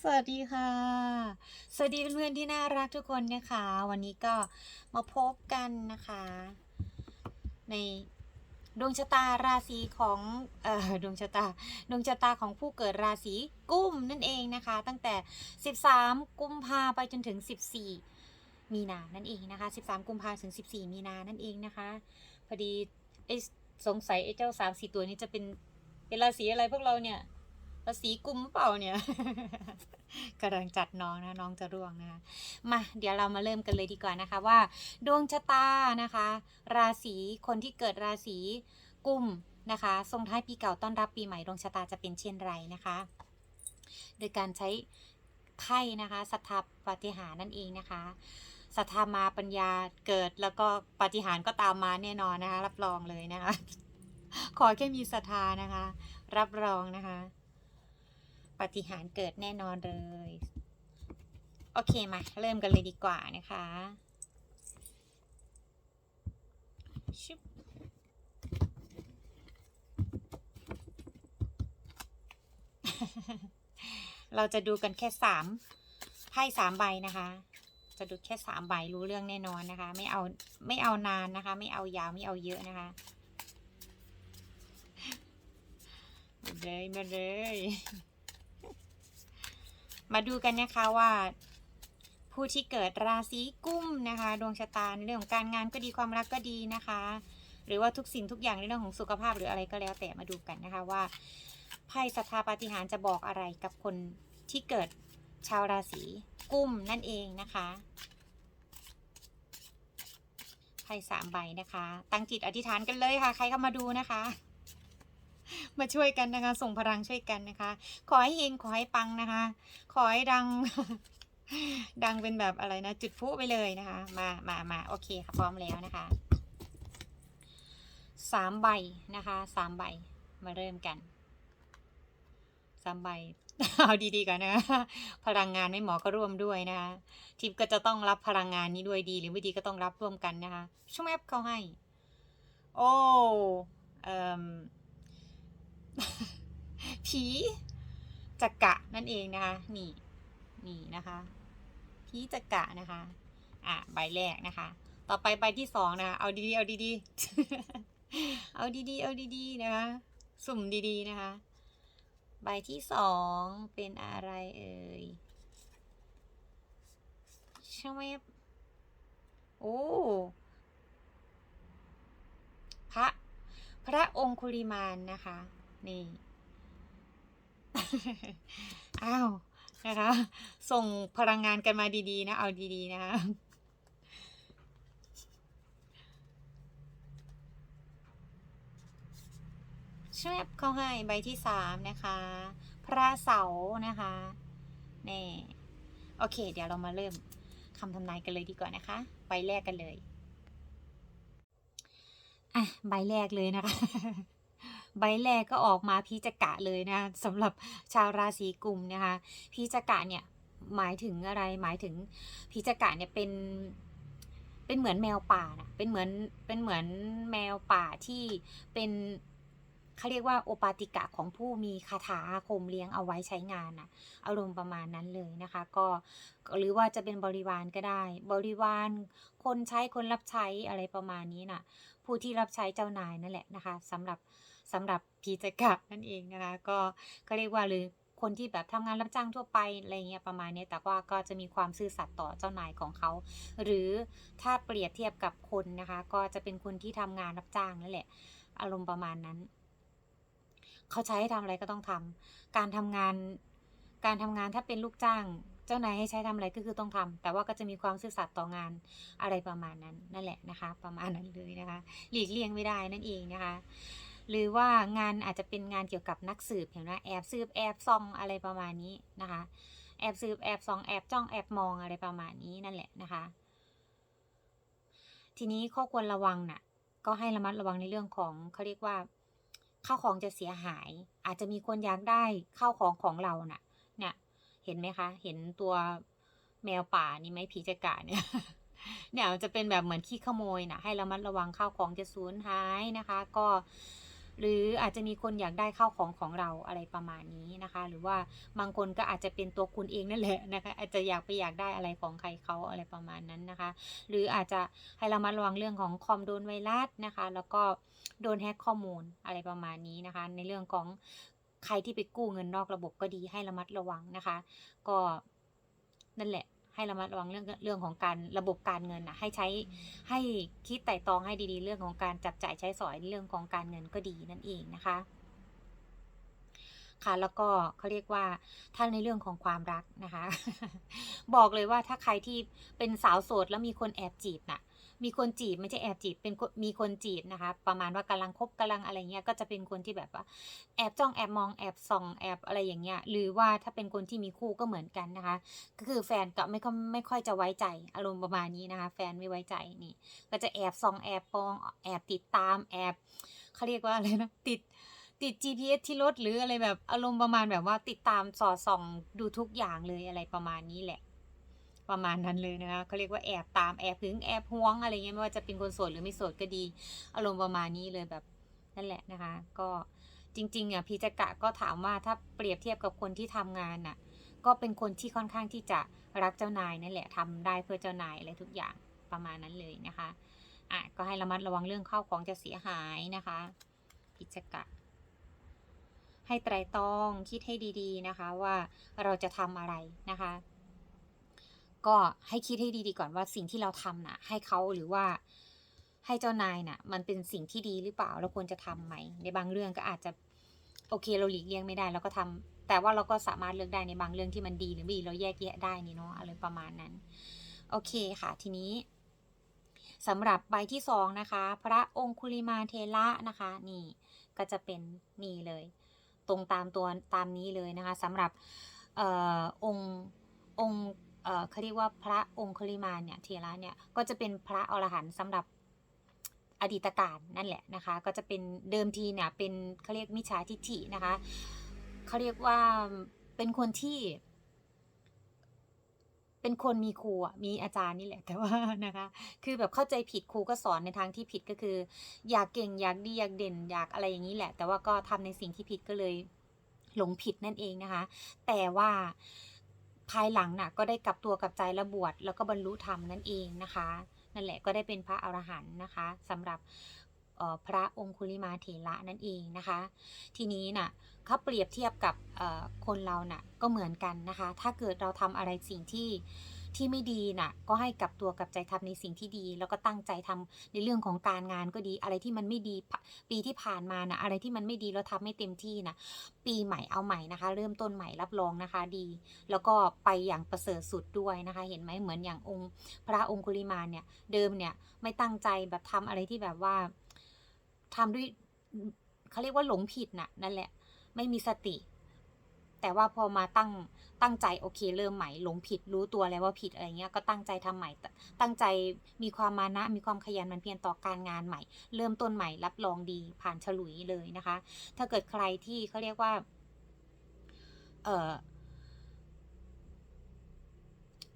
สวัสดีค่ะ สวัสดีเพื่อนๆที่น่ารักทุกคนนะคะ วันนี้ก็มาพบกันนะคะ ในดวงชะตาราศีของเอ่อดวงชะตาดวงชะตาของผู้เกิดราศีกุมนั่นเองนะคะ ตั้งแต่ 13 กุมภาไปจนถึง 14 มีนานั่นเองนะคะ 13 กุมภาถึง 14 มีนานั่นเองนะคะ พอดีไอ้สงสัยไอ้เจ้าสามสี่ตัวนี้จะเป็นเป็นราศีอะไรพวกเราเนี่ย ราศีกุมเปล่าเนี่ยกำลังจัดน้องนะน้องจะร่วงนะคะมาเดี๋ยวเรามาเริ่มกันเลยดีกว่านะคะว่า ดวงชะตานะคะ ราศีคนที่เกิดราศีกุมนะคะส่งท้ายปีเก่าต้อนรับปีใหม่ดวงชะตาจะเป็นเช่นไรนะคะ โดยการใช้ไพ่นะคะศรัทธาปฏิหารนั่นเองนะคะศรัทธามาปัญญาเกิดแล้วก็ปฏิหารก็ตามมาแน่นอนนะคะ รับรองเลยนะคะ ขอแค่มีศรัทธานะคะ รับรองนะคะ ปฏิหารเกิดแน่นอนเลย โอเคมา เริ่มกันเลยดีกว่านะคะชึบเราจะดูกันแค่สามไพ่สามใบนะคะ จะดูแค่สามใบรู้เรื่องแน่นอนนะคะ ไม่เอาไม่เอานานนะคะ ไม่เอายาวไม่เอาเยอะนะคะมาเลยมาเลย มาดูกันนะคะว่า ผู้ที่เกิดราศีกุมนะคะ ดวงชะตาในเรื่องของการงานก็ดีความรักก็ดีนะคะ หรือว่าทุกสิ่งทุกอย่างในเรื่องของสุขภาพหรืออะไรก็แล้วแต่มาดูกันนะคะว่าไพ่สถาปาฏิหารจะบอกอะไรกับคนที่เกิดชาวราศีกุมนั่นเองนะคะไพ่สามใบนะคะ ตั้งจิตอธิษฐานกันเลยค่ะ ใครเข้ามาดูนะคะ มาช่วยกันนะคะ ส่งพลังช่วยกันนะคะ ขอให้เฮงขอให้ปังนะคะ ขอให้ดัง ดังเป็นแบบอะไรนะ จุดพุไปเลยนะคะ มามามาโอเคค่ะพร้อมแล้วนะคะสามใบนะคะสามใบมาเริ่มกันสามใบเอาดีๆก่อนนะคะพลังงานไม่หมอก็ร่วมด้วยนะคะทิพย์ก็จะต้องรับพลังงานนี้ด้วยดีหรือไม่ดีก็ต้องรับร่วมกันนะคะช่วยแอปเขาให้ โอ้เอ่ม ผีจักระนั่นเองนะคะ นี่ นี่นะคะผีจักระนะคะ อะใบแรกนะคะ ต่อไปใบที่สองนะคะ เอาดีๆเอาดีๆเอาดีๆเอาดีๆนะคะ สุ่มดีๆนะคะ ใบที่สองเป็นอะไรเอ่ยใช่ไหมโอ้พระพระองคุลิมานนะคะ นี่ อ้าวนะคะ ส่งพลังงานกันมาดีๆ นะ เอาดีๆ นะคะช่วยเขาให้ใบที่สามนะคะ พระเสาร์นะคะนี่โอเค เดี๋ยวเรามาเริ่มคำทำนายกันเลยดีกว่านะคะ ใบแรกกันเลย อะ ใบแรกเลยนะคะ ใบแรกก็ออกมาพีจกะเลยนะสำหรับชาวราศีกุมนะคะพีจกะเนี่ยหมายถึงอะไรหมายถึงพีจกะเนี่ยเป็นเป็นเหมือนแมวป่านะเป็นเหมือนเป็นเหมือนแมวป่าที่เป็นเขาเรียกว่าโอปาติกะของผู้มีคาถาอาคมเลี้ยงเอาไว้ใช้งานนะอารมณ์ประมาณนั้นเลยนะคะ ก็หรือว่าจะเป็นบริวารก็ได้ บริวารคนใช้คนรับใช้อะไรประมาณนี้น่ะ ผู้ที่รับใช้เจ้านายนั่นแหละนะคะสำหรับสำหรับพีจกะนั่นเองนะคะ ก็ก็เรียกว่าหรือคนที่แบบทำงานรับจ้างทั่วไปอะไรเงี้ยประมาณนี้แต่ว่าก็จะมีความซื่อสัตย์ต่อเจ้านายของเขา หรือถ้าเปรียบเทียบกับคนนะคะ ก็จะเป็นคนที่ทำงานรับจ้างนั่นแหละ อารมณ์ประมาณนั้น เขาใช้ให้ทำอะไรก็ต้องทำการทำงาน การทำงานถ้าเป็นลูกจ้าง เจ้านายให้ใช้ทำอะไรก็คือต้องทำแต่ว่าก็จะมีความซื่อสัตย์ต่องานอะไรประมาณนั้นนั่นแหละนะคะ ประมาณนั้นเลยนะคะ หลีกเลี่ยงไม่ได้นั่นเองนะคะ หรือว่างานอาจจะเป็นงานเกี่ยวกับนักสืบเห็นไหมแอบสืบแอบซองอะไรประมาณนี้นะคะ แอบสืบแอบซองแอบจ้องแอบมองอะไรประมาณนี้นั่นแหละนะคะ ทีนี้ข้อควรระวังน่ะ ก็ให้ระมัดระวังในเรื่องของเขาเรียกว่าข้าวของจะเสียหาย อาจจะมีคนอยากได้ข้าวของของเรานะเนี่ย เห็นไหมคะ เห็นตัวแมวป่านี่ไหมผีจะกะเนี่ยเนี่ยจะเป็นแบบเหมือนขี้ขโมยนะให้ระมัดระวังข้าวของจะสูญหายนะคะ ก็ หรืออาจจะมีคนอยากได้ข้าวของของเราอะไรประมาณนี้นะคะ หรือว่าบางคนก็อาจจะเป็นตัวคุณเองนั่นแหละนะคะ อาจจะอยากไปอยากได้อะไรของใครเขาอะไรประมาณนั้นนะคะ หรืออาจจะให้เรามาระวังเรื่องของคอมโดนไวรัสนะคะ แล้วก็โดนแฮกข้อมูลอะไรประมาณนี้นะคะ ในเรื่องของ ใครที่ไปกู้เงินนอกระบบก็ดีให้ระมัดระวังนะคะ ก็นั่นแหละ ให้ระมัดระวังเรื่องเรื่องของการระบบการเงินนะให้ใช้ให้คิดไต่ตรองให้ดีๆ เรื่องของการจับจ่ายใช้สอยเรื่องของการเงินก็ดีนั่นเองนะคะ ค่ะแล้วก็เขาเรียกว่าถ้าในเรื่องของความรักนะคะ บอกเลยว่าถ้าใครที่เป็นสาวโสดแล้วมีคนแอบจีบน่ะ มีคนจีบไม่ใช่แอบจีบเป็นคนมีคนจีบนะคะ ประมาณว่ากำลังคบกำลังอะไรเงี้ยก็จะเป็นคนที่แบบว่าแอบจ้องแอบมองแอบส่องแอบอะไรอย่างเงี้ยหรือว่าถ้าเป็นคนที่มีคู่ก็เหมือนกันนะคะ ก็คือแฟนก็ไม่ค่อยไม่ค่อยจะไว้ใจอารมณ์ประมาณนี้นะคะ แฟนไม่ไว้ใจนี่ ก็จะแอบส่องแอบปองแอบติดตามแอบเขาเรียกว่าอะไรนะติดติด GPS ที่รถหรืออะไรแบบอารมณ์ประมาณแบบว่าติดตามสอดส่องดูทุกอย่างเลยอะไรประมาณนี้แหละ ประมาณนั้นเลยนะคะเขาเรียกว่าแอบตามแอบถึงแอบห่วงอะไรเงี้ยไม่ว่าจะเป็นคนโสดหรือไม่โสดก็ดี อารมณ์ประมาณนี้เลยแบบนั่นแหละนะคะ ก็จริงๆอะพีจักะก็ถามว่าถ้าเปรียบเทียบกับคนที่ทำงานน่ะ ก็เป็นคนที่ค่อนข้างที่จะรักเจ้านายนั่นแหละทำได้เพื่อเจ้านายอะไรทุกอย่างประมาณนั้นเลยนะคะอะก็ให้ระมัดระวังเรื่องข้าวของจะเสียหายนะคะพิจกะให้ไตรตรองคิดให้ดีๆนะคะว่าเราจะทำอะไรนะคะ ก็ให้คิดให้ดีๆก่อนว่าสิ่งที่เราทำน่ะ ให้เขาหรือว่าให้เจ้านายน่ะ มันเป็นสิ่งที่ดีหรือเปล่าเราควรจะทำไหม ในบางเรื่องก็อาจจะโอเคเราหลีกเลี่ยงไม่ได้เราก็ทำแต่ว่าเราก็สามารถเลือกได้ในบางเรื่องที่มันดีหรือไม่ดีเราแยกแยะได้นี่เนาะอะไรประมาณนั้น โอเคค่ะ ทีนี้สำหรับใบที่สองนะคะ พระองคุลิมาเทระนะคะ นี่ก็จะเป็นนี่เลย ตรงตามตัวตามนี้เลยนะคะสำหรับเอ่อองค์องค์ เขาเรียกว่าพระองคุลิมานเนี่ยเทระเนี่ยก็จะเป็นพระอรหันต์สำหรับอดีตการนั่นแหละนะคะ ก็จะเป็นเดิมทีเนี่ยเป็นเขาเรียกมิจฉาทิฏฐินะคะเขาเรียกว่าเป็นคนที่ เป็นคนมีครูมีอาจารย์นี่แหละ แต่ว่านะคะ คือแบบเข้าใจผิดครูก็สอนในทางที่ผิดก็คือ อยากเก่งอยากดีอยากเด่น อยากอะไรอย่างนี้แหละ แต่ว่าก็ทำในสิ่งที่ผิดก็เลย หลงผิดนั่นเองนะคะ แต่ว่า ภายหลังน่ะก็ได้กลับตัวกลับใจและบวชแล้วก็บรรลุธรรมนั่นเองนะคะ นั่นแหละก็ได้เป็นพระอรหันต์นะคะสำหรับพระองคุลิมาเถระนั่นเองนะคะ ทีนี้น่ะเขาเปรียบเทียบกับคนเราน่ะก็เหมือนกันนะคะ ถ้าเกิดเราทำอะไรสิ่งที่ ที่ไม่ดีน่ะ ก็ให้กลับตัวกลับใจทำในสิ่งที่ดี แล้วก็ตั้งใจทำในเรื่องของการงานก็ดี อะไรที่มันไม่ดีปีที่ผ่านมาน่ะอะไรที่มันไม่ดีแล้วทำไม่เต็มที่น่ะปีใหม่เอาใหม่นะคะ เริ่มต้นใหม่รับรองนะคะดี แล้วก็ไปอย่างประเสริฐสุดด้วยนะคะ เห็นไหมเหมือนอย่างองค์พระองคุลิมานเนี่ย เดิมเนี่ยไม่ตั้งใจแบบทำอะไรที่แบบว่าทำด้วยเขาเรียกว่าหลงผิดน่ะนั่นแหละ ไม่มีสติ แต่ว่าพอมาตั้ง ตั้งใจโอเค เริ่มใหม่หลงผิดรู้ตัวแล้วว่าผิดอะไรเงี้ยก็ตั้งใจทำใหม่ ตั้งใจมีความมานะ มีความขยันมันเพียรต่อการงานใหม่ เริ่มต้นใหม่รับรองดีผ่านฉลุยเลยนะคะ ถ้าเกิดใครที่เขาเรียกว่า เออ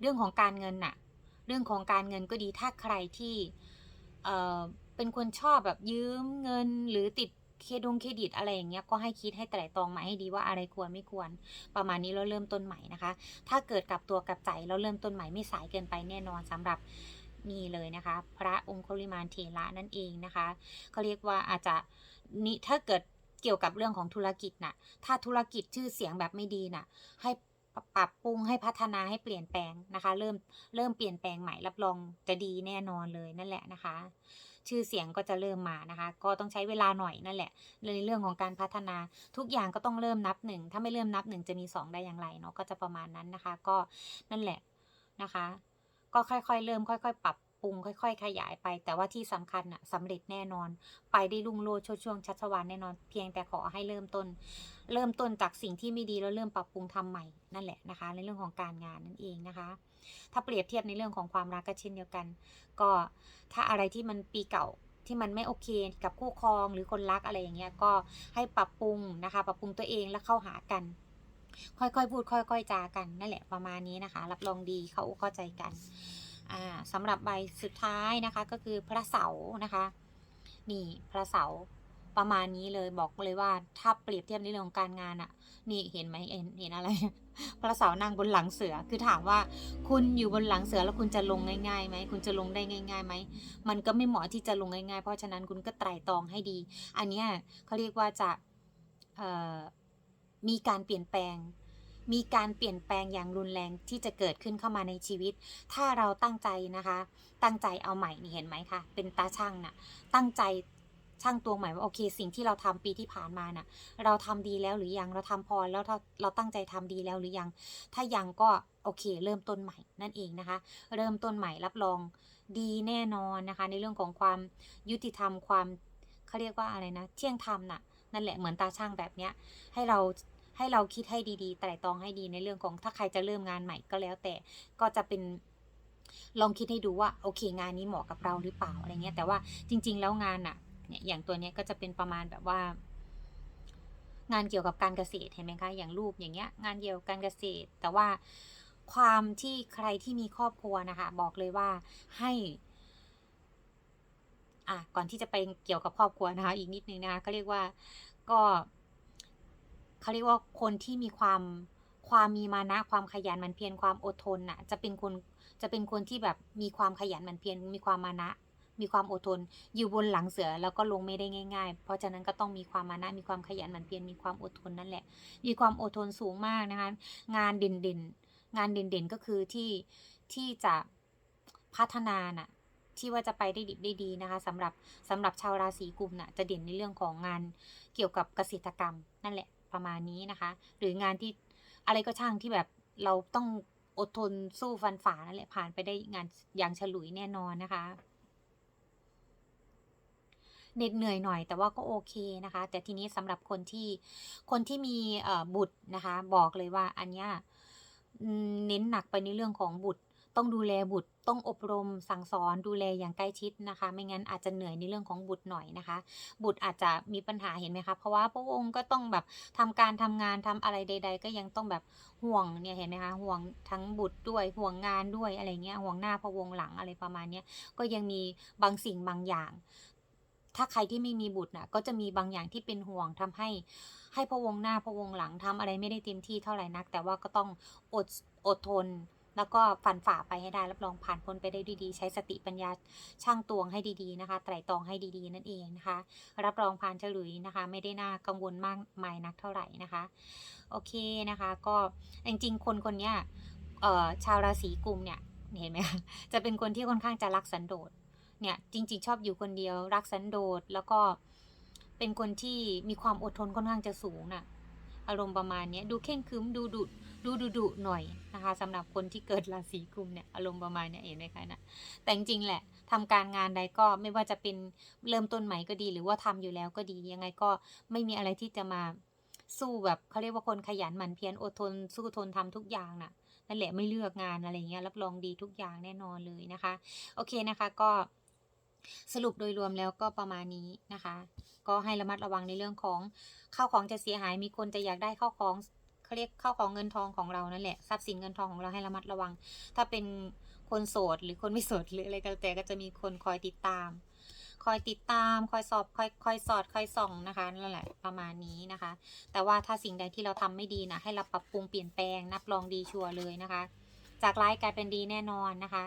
เรื่องของการเงินน่ะ เรื่องของการเงินก็ดีถ้าใครที่ เออเป็นคนชอบแบบยืมเงินหรือติด เครดงเครดิตอะไรอย่างเงี้ยก็ให้คิดให้ไตร่ตรองมาให้ดีว่าอะไรควรไม่ควร ประมาณนี้เราเริ่มต้นใหม่นะคะ ถ้าเกิดกลับตัวกลับใจเราเริ่มต้นใหม่ไม่สายเกินไปแน่นอนสำหรับนี่เลยนะคะ พระองคุลิมานเถระนั่นเองนะคะเขาเรียกว่าอาจจะนี่ถ้าเกิดเกี่ยวกับเรื่องของธุรกิจน่ะ ถ้าธุรกิจชื่อเสียงแบบไม่ดีน่ะ ให้ปรับปรุงให้พัฒนาให้เปลี่ยนแปลงนะคะ เริ่มเริ่มเปลี่ยนแปลงใหม่รับรองจะดีแน่นอนเลยนั่นแหละนะคะ ชื่อเสียงก็จะเริ่มมานะคะ ก็ต้องใช้เวลาหน่อยนั่นแหละในเรื่องของการพัฒนาทุกอย่างก็ต้องเริ่มนับหนึ่งถ้าไม่เริ่มนับหนึ่งจะมีสองได้อย่างไรเนาะก็จะประมาณนั้นนะคะ ก็นั่นแหละนะคะ ก็ค่อยๆ เริ่มค่อย ๆ ปรับปรุงค่อย ๆ ขยายไป แต่ว่าที่สำคัญอะสำเร็จแน่นอน ไปได้รุ่งโรจน์โชดช่วงชัชวานแน่นอน เพียงแต่ขอให้เริ่มต้น เริ่มต้นจากสิ่งที่ไม่ดีแล้วเริ่มปรับปรุงทำใหม่นั่นแหละนะคะ ในเรื่องของการงานนั่นเองนะคะ ถ้าเปรียบเทียบในเรื่องของความรักก็เช่นเดียวกัน ก็ถ้าอะไรที่มันปีเก่าที่มันไม่โอเคกับคู่ครองหรือคนรักอะไรอย่างเงี้ยก็ให้ปรับปรุงนะคะ ปรับปรุงตัวเองแล้วเข้าหากัน ค่อยๆพูด ค่อย ๆ จากันนั่นแหละประมาณนี้นะคะ รับรองดีเขาเข้าใจกันอ่าสำหรับใบสุดท้ายนะคะก็คือพระเสาร์นะคะ นี่พระเสาร์ ประมาณนี้เลยบอกเลยว่าถ้าเปรียบเทียบในเรื่องของการงานอะนี่เห็นไหมเห็นเห็นอะไร พระเสานั่งบนหลังเสือคือถามว่า คุณอยู่บนหลังเสือแล้วคุณจะลงง่ายๆไหมคุณจะลงได้ง่ายๆไหมมันก็ไม่เหมาะที่จะลงง่ายๆ เพราะฉะนั้นคุณก็ไตร่ตรองให้ดี อันเนี้ยเขาเรียกว่าจะมีการเปลี่ยนแปลง มีการเปลี่ยนแปลงอย่างรุนแรงที่จะเกิดขึ้นเข้ามาในชีวิต ถ้าเราตั้งใจนะคะ ตั้งใจเอาใหม่นี่เห็นไหมคะ เป็นตาช่างน่ะ ตั้งใจ ช่างตัวใหม่ว่าโอเค สิ่งที่เราทำปีที่ผ่านมาน่ะ เราทำดีแล้วหรือยังเราทำพอแล้วถ้าเราตั้งใจทำดีแล้วหรือยัง ถ้ายังก็โอเค เริ่มต้นใหม่นั่นเองนะคะ เริ่มต้นใหม่รับรองดีแน่นอนนะคะ ในเรื่องของความยุติธรรมความเขาเรียกว่าอะไรนะ เที่ยงธรรมน่ะนั่นแหละเหมือนตาช่างแบบเนี้ยให้เราให้เราคิดให้ดีๆไตร่ตรองให้ดีในเรื่องของถ้าใครจะเริ่มงานใหม่ก็แล้วแต่ก็จะเป็นลองคิดให้ดูว่าโอเคงานนี้เหมาะกับเราหรือเปล่าอะไรเงี้ยแต่ว่าจริง ๆ แล้วงานอะ เนี่ยอย่างตัวเนี้ยก็จะเป็นประมาณแบบว่า งานเกี่ยวกับการเกษตรเห็นไหมคะอย่างรูปอย่างเงี้ยงานเกี่ยวกับการเกษตร แต่ว่าความที่ใครที่มีครอบครัวนะคะ บอกเลยว่าให้อะก่อนที่จะไปเกี่ยวกับครอบครัวนะคะ อีกนิดนึงนะคะเขาเรียกว่าก็เขาเรียกว่าคนที่มีความความมีมานะความขยันหมันเพียรความอดทนน่ะ จะเป็นคนจะเป็นคนที่แบบมีความขยันหมันเพียรมีความมานะ มีความอดทน อยู่บนหลังเสือแล้วก็ลงไม่ได้ง่าย ๆ เพราะฉะนั้นก็ต้องมีความมานะมีความขยันหมั่นเพียรมีความอดทนนั่นแหละ มีความอดทนสูงมากนะคะงานเด่นๆ งานเด่นๆก็คือที่ที่จะพัฒนาน่ะที่ว่าจะไปได้ดิบได้ดีนะคะสำหรับสำหรับชาวราศีกุมน่ะจะเด่นในเรื่องของงานเกี่ยวกับเกษตรกรรมนั่นแหละประมาณนี้นะคะ หรืองานที่อะไรก็ช่างที่แบบเราต้องอดทนสู้ฟันฝ่านั่นแหละผ่านไปได้งานอย่างฉลุยแน่นอนนะคะ เหน็ดเหนื่อยหน่อย แต่ว่าก็โอเคนะคะ แต่ทีนี้สำหรับคนที่คนที่มีบุตรนะคะ บอกเลยว่าอันเนี้ยเน้นหนักไปในเรื่องของบุตร ต้องดูแลบุตร ต้องอบรมสั่งสอนดูแลอย่างใกล้ชิดนะคะ ไม่งั้นอาจจะเหนื่อยในเรื่องของบุตรหน่อยนะคะ บุตรอาจจะมีปัญหาเห็นไหมคะ เพราะว่าพระองค์ก็ต้องแบบทำการทำงานทำอะไรใด ๆ ก็ยังต้องแบบห่วงเนี่ยเห็นไหมคะห่วงทั้งบุตรด้วยห่วงงานด้วยอะไรเงี้ยห่วงหน้าพระวงหลังอะไรประมาณเนี้ยก็ยังมีบางสิ่งบางอย่าง ถ้าใครที่ไม่มีบุตรน่ะก็จะมีบางอย่างที่เป็นห่วงทำให้ให้พะวงหน้าพะวงหลังทำอะไรไม่ได้เต็มที่เท่าไหร่นัก แต่ว่าก็ต้องอดอดทน แล้วก็ฟันฝ่าไปให้ได้รับรองผ่านพ้นไปได้ด้วยดีใช้สติปัญญาช่างตวงให้ดีๆนะคะ ไตร่ตรองให้ดีๆนั่นเองนะคะ รับรองผ่านฉลุยนะคะ ไม่ได้น่ากังวลมากมายนักเท่าไหร่นะคะ โอเคนะคะ ก็จริงๆ คนคนนี้ชาวราศีกุมเนี่ยเห็นไหมคะจะเป็นคนที่ค่อนข้างจะรักสันโดษ เนี่ยจริง ๆ ชอบอยู่คนเดียว รักสันโดษแล้วก็เป็นคนที่มีความอดทนค่อนข้างจะสูงน่ะ อารมณ์ประมาณนี้ดูเข่งครึ้มดูดุดูดุดุหน่อยนะคะสำหรับคนที่เกิดราศีกุมเนี่ยอารมณ์ประมาณนี้เห็นไหมคะนะแต่จริงๆแหละทำการงานใดก็ไม่ว่าจะเป็นเริ่มต้นใหม่ก็ดี หรือว่าทำอยู่แล้วก็ดียังไงก็ไม่มีอะไรที่จะมาสู้แบบเขาเรียกว่าคนขยันหมั่นเพียรอดทน สู้ทนทำทุกอย่างน่ะนั่นแหละไม่เลือกงานอะไรเงี้ยรับรองดีทุกอย่างแน่นอนเลยนะคะ โอเคนะคะก็ สรุปโดยรวมแล้วก็ประมาณนี้นะคะ ก็ให้ระมัดระวังในเรื่องของข้าวของจะเสียหายมีคนจะอยากได้ข้าวของเขาเรียกข้าวของเงินทองของเรานั่นแหละทรัพย์สินเงินทองของเราให้ระมัดระวัง ถ้าเป็นคนโสดหรือคนไม่โสดหรืออะไรก็แล้วแต่ก็จะมีคนคอยติดตาม คอยติดตามคอยสอบคอยคอยสอดคอยส่องนะคะนั่นแหละประมาณนี้นะคะ แต่ว่าถ้าสิ่งใดที่เราทำไม่ดีนะให้เราปรับปรุงเปลี่ยนแปลงนับรองดีชัวร์เลยนะคะ จากร้ายกลายเป็นดีแน่นอนนะคะ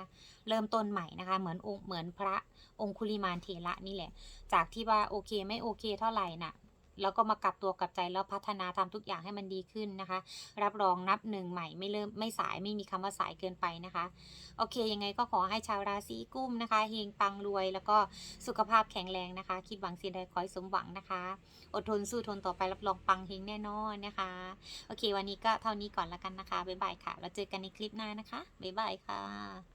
เริ่มต้นใหม่นะคะ เหมือนองค์เหมือนพระองคุลิมานเทระนี่แหละ จากที่ว่าโอเคไม่โอเคเท่าไหร่น่ะ แล้วก็มากลับตัวกลับใจแล้วพัฒนาทำทุกอย่างให้มันดีขึ้นนะคะ รับรองนับหนึ่งใหม่ไม่เริ่มไม่สายไม่มีคำว่าสายเกินไปนะคะ โอเค ยังไงก็ขอให้ชาวราศีกุมนะคะเฮงปังรวย แล้วก็สุขภาพแข็งแรงนะคะ คิดหวังสิ่งใดขอให้สมหวังนะคะ อดทนสู้ทนต่อไปรับรองปังเฮงแน่นอนนะคะ โอเค วันนี้ก็เท่านี้ก่อนละกันนะคะบ๊ายบายค่ะแล้วเจอกันในคลิปหน้านะคะบ๊ายบายค่ะ